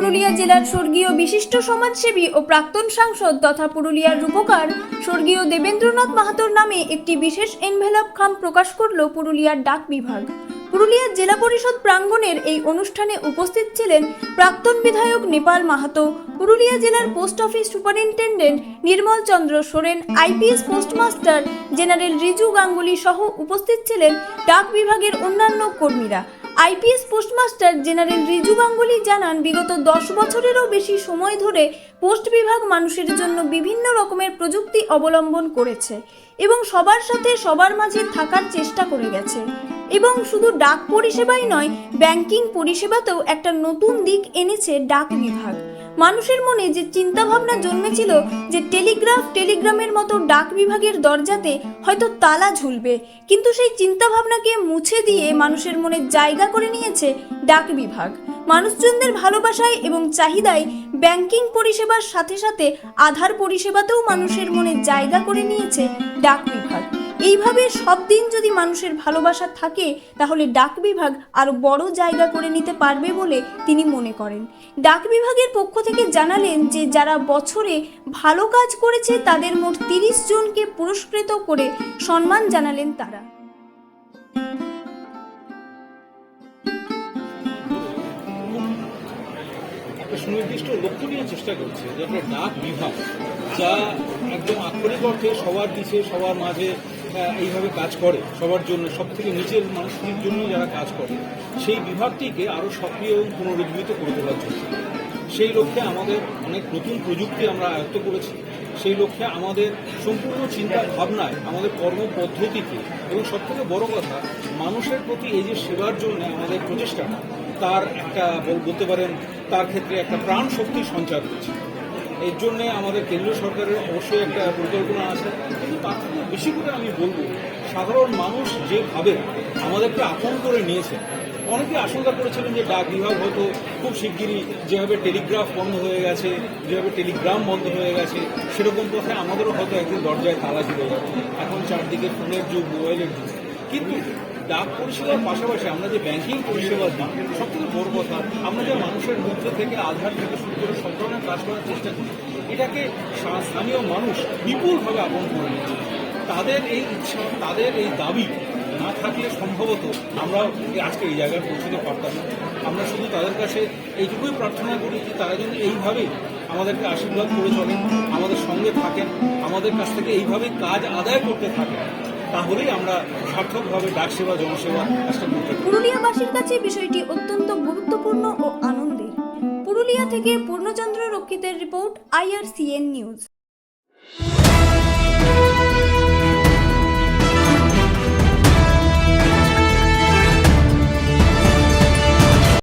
পুরুলিয়া জেলার স্বর্গীয় বিশিষ্ট সমাজসেবী ও প্রাক্তন সাংসদ তথা পুরুলিয়ার রূপকার স্বর্গীয় দেবেন্দ্রনাথ মাহাতোর নামে একটি বিশেষ এনভেলপ খাম প্রকাশ করল পুরুলিয়ার ডাক বিভাগ। পুরুলিয়ার জেলা পরিষদ প্রাঙ্গণের এই অনুষ্ঠানে উপস্থিত ছিলেন প্রাক্তন বিধায়ক নেপাল মাহাতো, পুরুলিয়া জেলার post office superintendent Nirmal Chandra Soren, IPS postmaster general Riju Ganguly সহ উপস্থিত ছিলেন ডাক বিভাগের অন্যান্য কর্মীরা। IPS postmaster general Riju Ganguly জানান, বিগত দশ বছরেরও বেশি সময় ধরে পোস্ট বিভাগ মানুষের জন্য বিভিন্ন রকমের প্রযুক্তি অবলম্বন করেছে এবং সবার সাথে সবার মাঝে থাকার চেষ্টা করে গেছে। এবং শুধু ডাক পরিষেবাই নয়, ব্যাংকিং পরিষেবাতেও একটা নতুন দিক এনেছে ডাক বিভাগ। মানুষের মনে যে চিন্তাভাবনা জন্মেছিল যে টেলিগ্রাফ টেলিগ্রামের মতো ডাক বিভাগের দরজাতে হয়তো তালা ঝুলবে, কিন্তু সেই চিন্তাভাবনাকে মুছে দিয়ে মানুষের মনে জায়গা করে নিয়েছে ডাক বিভাগ। মানুষজনদের ভালোবাসায় এবং চাহিদায় ব্যাংকিং পরিষেবার সাথে সাথে আধার পরিষেবাতেও মানুষের মনে জায়গা করে নিয়েছে ডাক বিভাগ। এইভাবে সব দিন যদি মানুষের ভালোবাসা থাকে, তাহলে ডাক বিভাগ আরও বড় জায়গা করে নিতে পারবে বলে তিনি মনে করেন। ডাক বিভাগের পক্ষ থেকে জানালেন যে, যারা বছরে ভালো কাজ করেছে, তাদের মোট তিরিশ জনকে পুরস্কৃত করে সম্মান জানালেন তারা। সুনির্দিষ্ট লক্ষ্য নিয়ে চেষ্টা করছে যে একটা ডাক বিভাগ যা একদম আক্ষরিক অর্থে সবার দিছে সবার মাঝে এইভাবে কাজ করে সবার জন্য সব থেকে নিচের মানুষটির জন্য যারা কাজ করে, সেই বিভাগটিকে আরও সক্রিয় এবং পুনরুজ্জীবিত করে তোলার জন্য। সেই লক্ষ্যে আমাদের অনেক নতুন প্রযুক্তি আমরা আয়ত্ত করেছি। সেই লক্ষ্যে আমাদের সম্পূর্ণ চিন্তা ভাবনায়, আমাদের কর্মপদ্ধতিতে এবং সবথেকে বড় কথা, মানুষের প্রতি এই যে সেবার জন্য আমাদের প্রচেষ্টাটা, তার একটা বল- বলতে পারেন, তার ক্ষেত্রে একটা প্রাণ শক্তি সঞ্চার হচ্ছে। এর জন্যে আমাদের কেন্দ্রীয় সরকারের অবশ্যই একটা পরিকল্পনা আছে। কিন্তু তার থেকে বেশি করে আমি বলব, সাধারণ মানুষ যেভাবে আমাদেরকে আপন করে নিয়েছে, অনেকে আশঙ্কা করেছিলেন যে ডাক বিভাগ হয়তো খুব শিগগিরই যেভাবে টেলিগ্রাফ বন্ধ হয়ে গেছে, যেভাবে টেলিগ্রাম বন্ধ হয়ে গেছে, সেরকম পথে আমাদেরও হয়তো একদিন দরজায় তালা যাবে। এখন চারদিকে ফোনের যুগ, মোবাইলের যুগ। কিন্তু ডাক পরিষেবার পাশাপাশি আমরা যে ব্যাংকিং পরিষেবা দিই সব থেকে বড় কথা, আমরা যে মানুষের মধ্যে থেকে আধার থেকে শুরু করে সব ধরনের কাজ করার চেষ্টা করি, এটাকে স্থানীয় মানুষ বিপুলভাবে আপন করে নিচ্ছে। তাদের এই ইচ্ছা, তাদের এই দাবি না থাকলে সম্ভবত আমরা আজকে এই জায়গায় পৌঁছতে পারতাম না। আমরা শুধু তাদের কাছে এইটুকুই প্রার্থনা করি যে তারা যেন এইভাবেই আমাদেরকে আশীর্বাদ করে চলেন, আমাদের সঙ্গে থাকেন, আমাদের কাছ থেকে এইভাবে কাজ আদায় করতে থাকেন। তাহলেই আমরা সার্থকভাবে ডাক সেবা, জনসেবা পুরুলিয়াবাসীর কাছে বিষয়টি অত্যন্ত গুরুত্বপূর্ণ ও আনন্দের। পুরুলিয়া থেকে পূর্ণচন্দ্র রক্ষিতের রিপোর্ট, আইআরসিএন নিউজ।